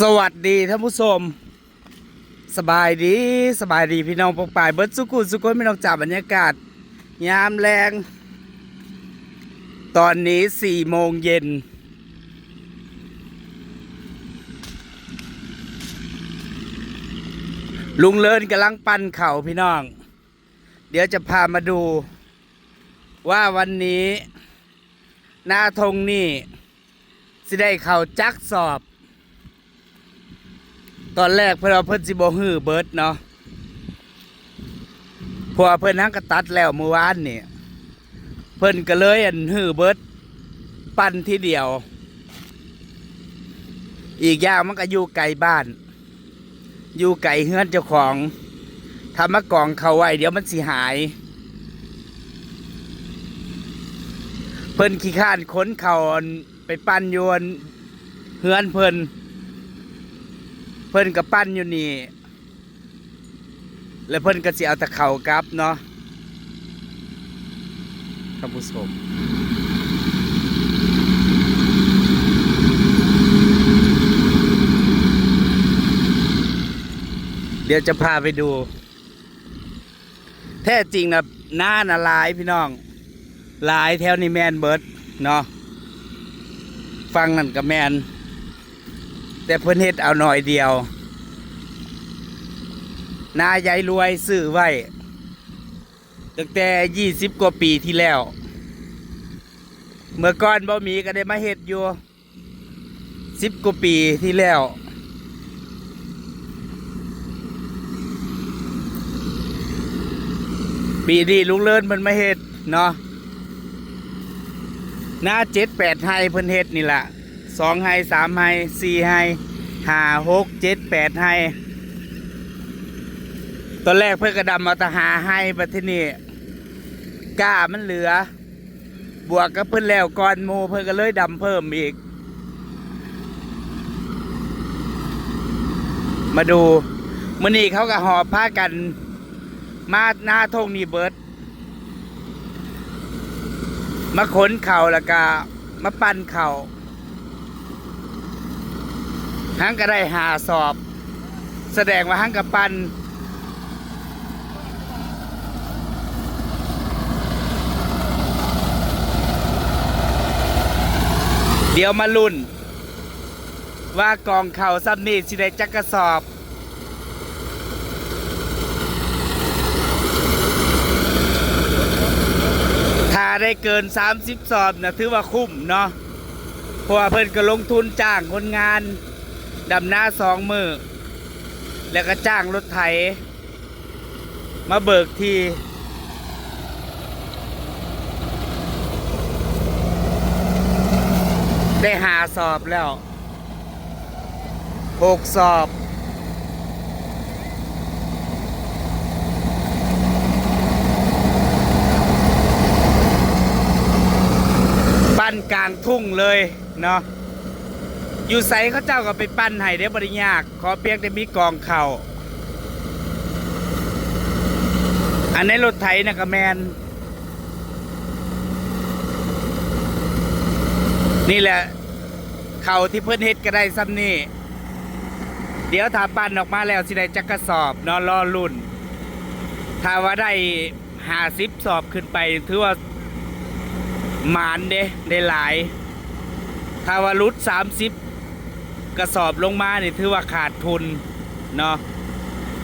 สวัสดีท่านผู้ชม สบายดีสบายดีพี่น้องปกปายเบิร์ดสุกุลสุกุลพี่น้องจับบรรยากาศ ยามแรง ตอนนี้สี่โมงเย็น ลุงเลินกำลังปั้นเข่าพี่น้อง เดี๋ยวจะพามาดู ว่าวันนี้ หน้าธงนี่ สิได้เข่าจักสอบ ตอนแรกเพื่อนเพิ่นสิบ่ฮื้อเบิร์ดเนาะพราะว่าเพิ่นทั้งกระตัดแล้วเมื่อวานนี่เพิ่นก็เลยอันฮื้อเบิร์ดปั้นทีเดียว อีกอย่างมันก็อยู่ไกลบ้าน อยู่ไกลเฮือนเจ้าของทำมากองเขาไว้เดี๋ยวมันสิหาย เพิ่นขี้ข้านขนเขาไปปั้นโยนเฮือนเพิ่น เพิ่นกับปั้นอยู่นี่ แล้วเพิ่นก็สิเอาตะเข่ากลับเนาะท่านผู้ชมเดี๋ยวจะพาไปดู แท้จริงนะหน้าน่ะลายพี่น้องลายแถวนี้แมนเบิร์ดเนาะฟังนั่นกับแมน แต่เพิ่นเฮ็ดเอาหน่อยเดียว นายายรวยซื้อไว้ตั้งแต่ยี่สิบกว่าปีที่แล้ว เมื่อก่อนบ่มีก็ได้มาเฮ็ดอยู่สิบกว่าปีที่แล้วปีนี้ลุงเลินมันมาเฮ็ดเนาะหน้าเจ็ดแปดไฮเพิ่นเฮ็ดนี่แหละ สองไฮสามไฮสี่ไฮห้าหกเจ็ดแปดไฮตอนแรกเพื่อกระดำเอาตหาไฮประเทศนี้กล้ามันเหลือ บวกกับเพิ่นแล้วก่อนหมูเพิ่นก็เลยดำเพิ่มอีก มาดูมื่อนี้เขาก็หอบผ้ากัน มาหน้าทงนี่เบิร์ดมาขนเข่าแล้วก็มาปั้นเข่า หังก็ได้หาสอบ แสดงว่าหังกับปันเดี๋ยวมาลุ่น ว่ากองเข่าซับนี่สิได้จักกระสอบ ถ้าได้เกิน 30 สอบนะถือว่าคุ้มเนาะเพราะว่าเพิ่นก็ลงทุนจ้างคนงาน ดำหน้าสองมือ แล้วก็จ้างรถไถ มาเบิกทีได้หาสอบแล้วหกสอบปั้นกลางทุ่งเลยเนาะ อยู่ใสเขาเจ้าก็ไปปั้นให้ได้บริยาก ขอเพียงแต่มีกองเข่าอันในรถไถนะกระแมน นี่แหละ เข่าที่เพิ่อนเฮ็ดก็ได้ซ้ำนี่ เดี๋ยวถ้าปั้นออกมาแล้วสิได้จักกระสอบนอนรอรุ่น ถ้าว่าได้หาสิบสอบขึ้นไป ถือว่าหมานเด้ได้หลาย ถ้าว่ารุดสามสิบ กระสอบลงมานี่ถือว่าขาดทุนเนาะ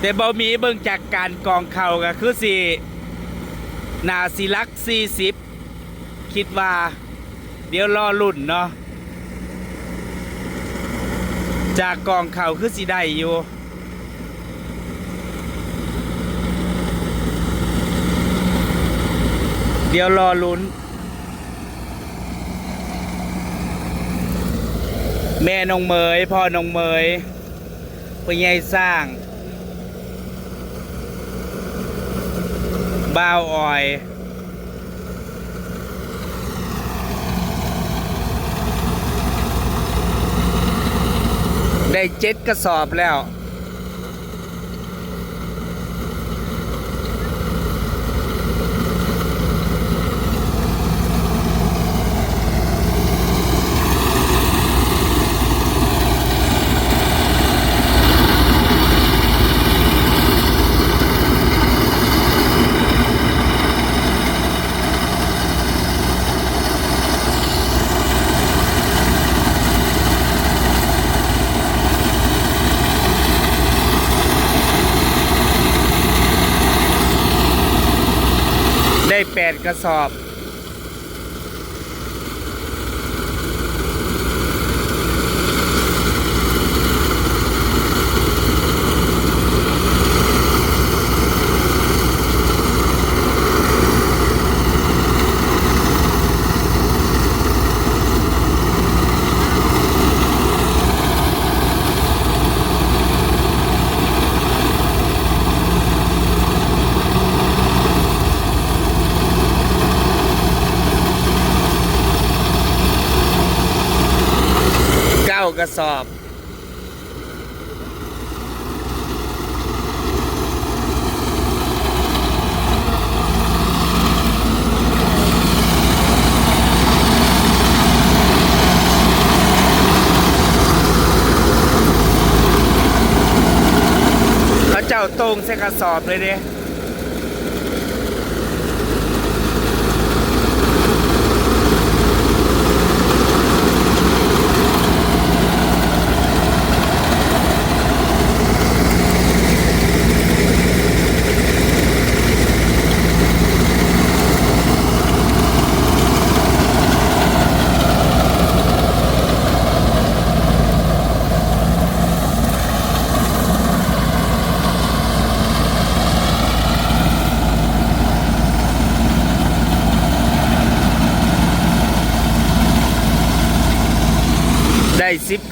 แต่บ่มีเบิ่งจากการกองเข่าก็คือสินาสิลักสี่สิบคิดว่า เดี๋ยวรอรุ่นเนาะจากกองเข่าคือสิได้อยู่เดี๋ยวรอลุ้น แม่นงเมยพ่อนงเมยพ่อใหญ่สร้างบ้าวอ่อยได้เจ็ดกระสอบแล้ว ได้แปดกระสอบ เกระสอบเขาเจ้าตรงใส่กระสอบเลยเด้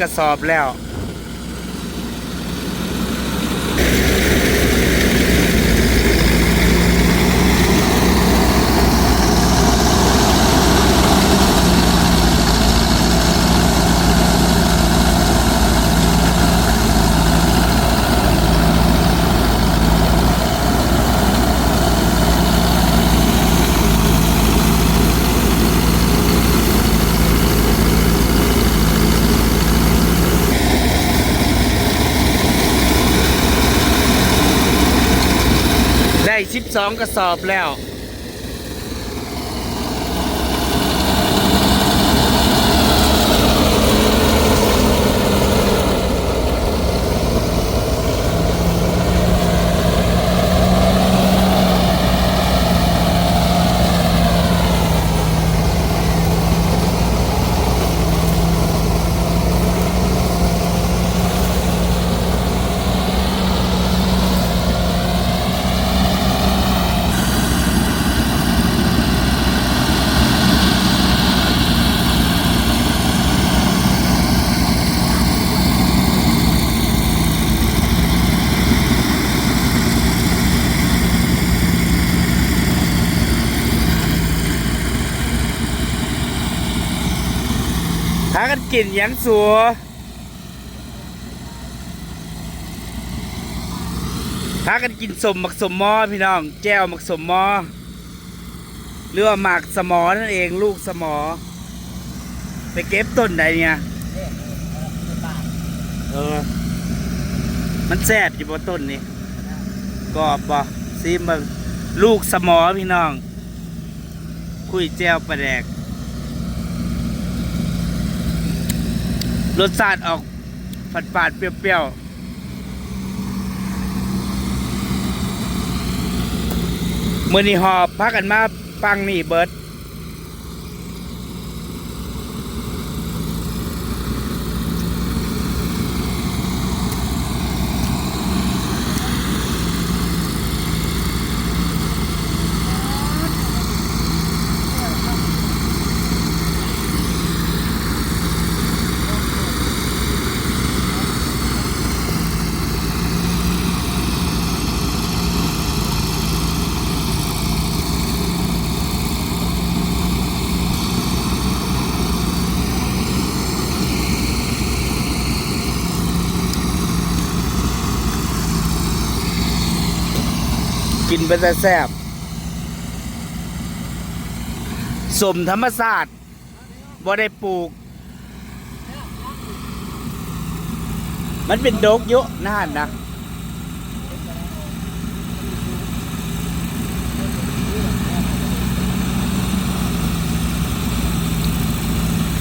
กระสอบแล้ว ได้สิบสองกระสอบแล้ว หา กันกินหยังสัวหากันกินสมหมักสมมอพี่น้อง แก้วหมักสมมอหรือว่าหมากสมอนั่นเองลูกสมอ ไปเก็บต้นไหนเนี่ยเออ มันแซ่บอยู่บนต้นนี่กรอบบ่ซีมเบิ่งลูกสมอพี่น้อง คุยแจ้วปลาแดก รสชาติออกฝาดฝาดๆเปรี้ยวๆมือนี่หอบพักกันมาปังนี่เบิร์ด กินเป็นแต่แซ่บสมธรรมศาสตร์บ่ได้ปลูก มันเป็นดกเยอะน่านนะ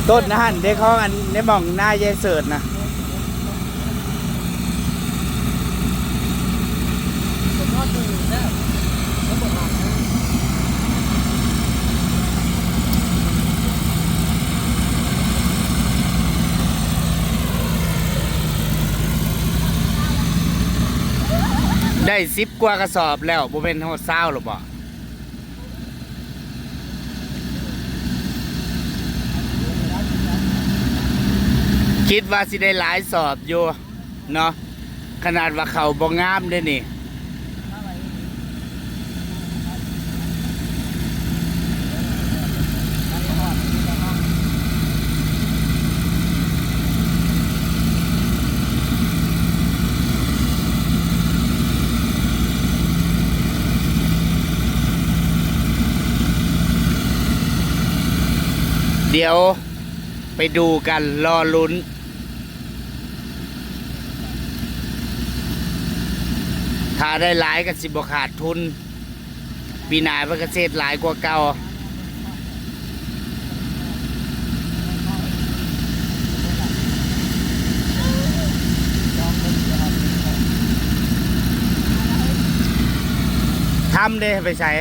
ต้นนะฮันเด็กเขาอันในหมองหน้ายายเสิร์ตนะ ผมทอดดูนะแล้วบอกมา ได้สิบกว่ากระสอบแล้วบ่เป็นฮอดเศร้าหรอบ่คิดว่าสิได้หลายสอบอยู่เนาะขนาดว่าเขาบ่งามเด้นี่ เดี๋ยวไปดูกันรอลุ้น ถ้าได้หลายกันสิบขาดทุน ปีหนาเพื่อเกษตรหลายกว่าเก่าทำเด้ไปใส่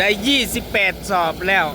ได้ 28 สอบแล้ว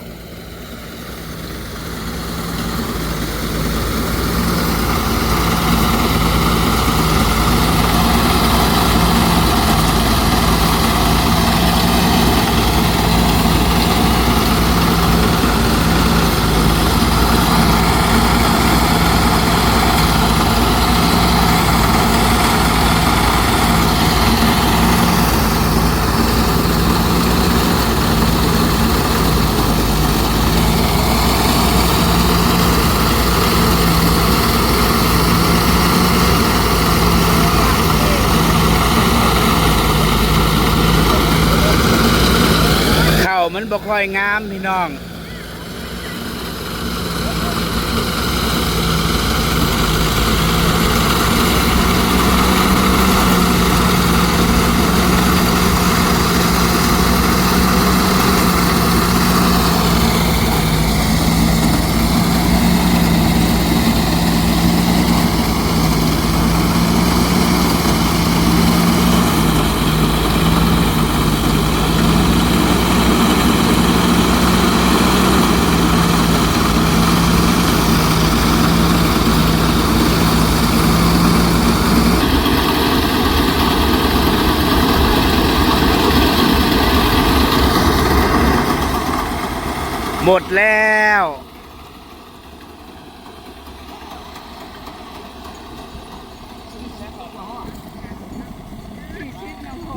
มันบ่ค่อยงามพี่น้อง หมดแล้ว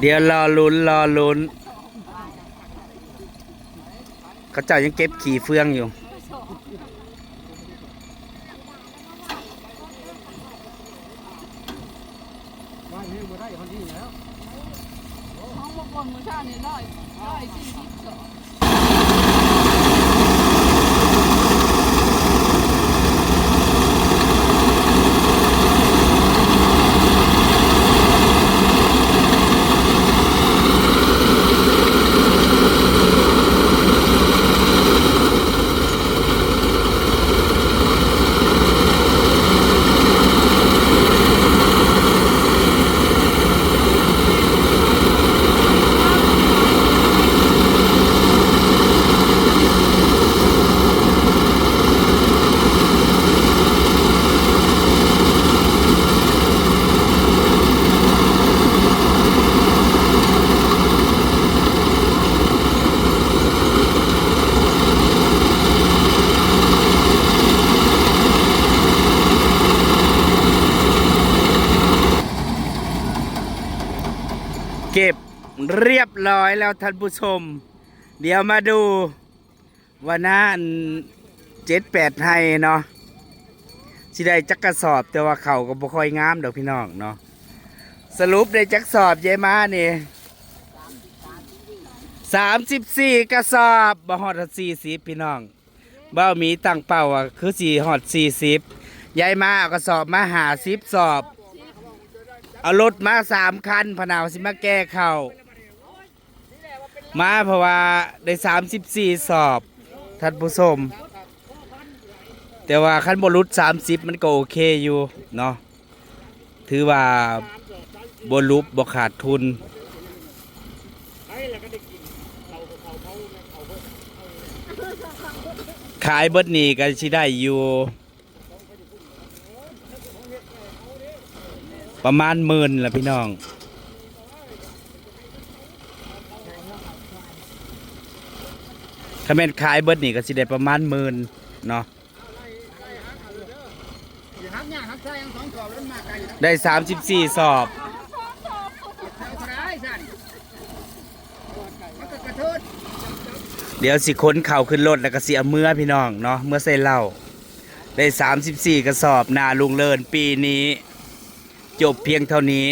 เดี๋ยวรอลุ้นรอลุ้นเขาเจ้ายังเก็บขี่เฟืองอยู่ห้คนที่แล้วของบกบนมือชาเนี่ยร้อยร้อยสี่สิบสอง เรียบร้อยแล้วท่านผู้ชม เดี๋ยวมาดูว่าหน้าเจ็ดแปดไทยเนาะสิได้จักกระสอบแต่ว่าเข่าก็บ่ค่อยงามดอกพี่น้องเนาะสรุปได้จักสอบยายมาเนี่ยสามสิบสี่กระสอบบ่ฮอดสี่สิบพี่น้องเบ้ามีตั้งเป้าอะคือสี่ฮอดสี่สิบยายมาเอากระสอบมาหาสิบสอบ เอารถมาสามคันพนาวสิมาแก้เข่า มาเพราะว่าได้สามสิบสี่สอบท่านผู้ชมแต่ว่าคันบรุษสามสิบมันก็โอเคอยู่เนาะถือว่าบรุษบ่ขาดทุนขายเบิดนี่ก็สิได้อยู่ประมาณหมื่นละพี่น้อง ถ้าแม่นขายเบิดนี่ก็สิได้ประมาณหมื่นเนาะได้สามสิบสี่สอบเดี๋ยวสิค้นเข่าขึ้นรถแล้วก็เสิเอาเมื่อพี่น้องเนาะเมื่อใส่เหล้าได้สามสิบสี่กระสอบนาลุงเลินปีนี้ จบเพียงเท่านี้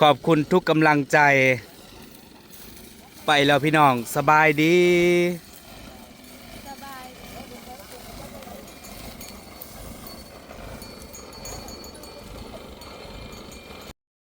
ขอบคุณทุกกำลังใจ ไปแล้วพี่น้องสบายดี